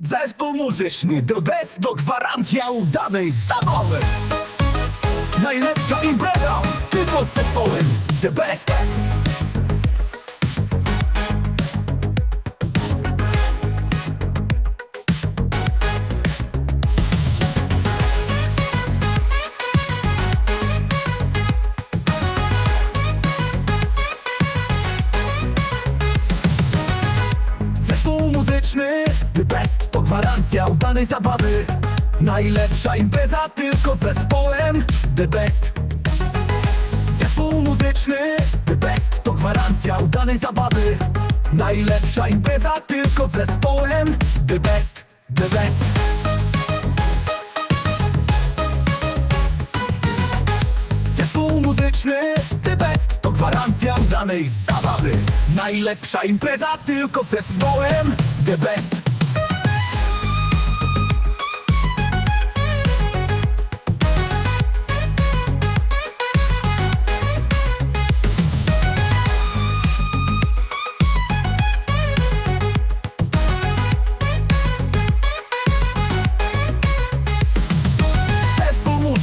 Zespół muzyczny The Best to gwarancja udanej zabawy. Najlepsza impreza tylko z zespołem The Best muzyczny The Best to gwarancja udanej zabawy. Najlepsza impreza tylko z zespołem The Best. Zespół muzyczny. The Best to gwarancja udanej zabawy. Najlepsza impreza tylko z zespołem The Best. The Best. Zespół muzyczny gwarancja udanej zabawy. Najlepsza impreza tylko z zespołem The Best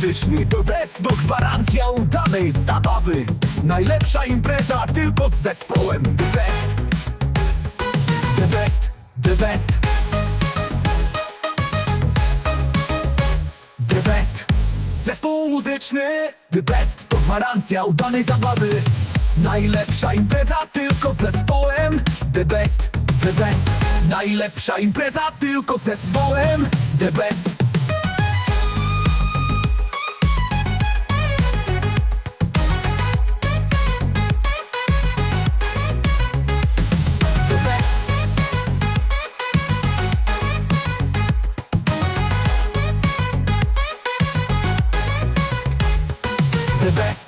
muzyczny to best to gwarancja udanej zabawy. Najlepsza impreza tylko z zespołem. The best. The best, the best. The best. Zespół muzyczny. The best to gwarancja udanej zabawy. Najlepsza impreza tylko z zespołem. The best, the best. Najlepsza impreza tylko z zespołem. The best Best.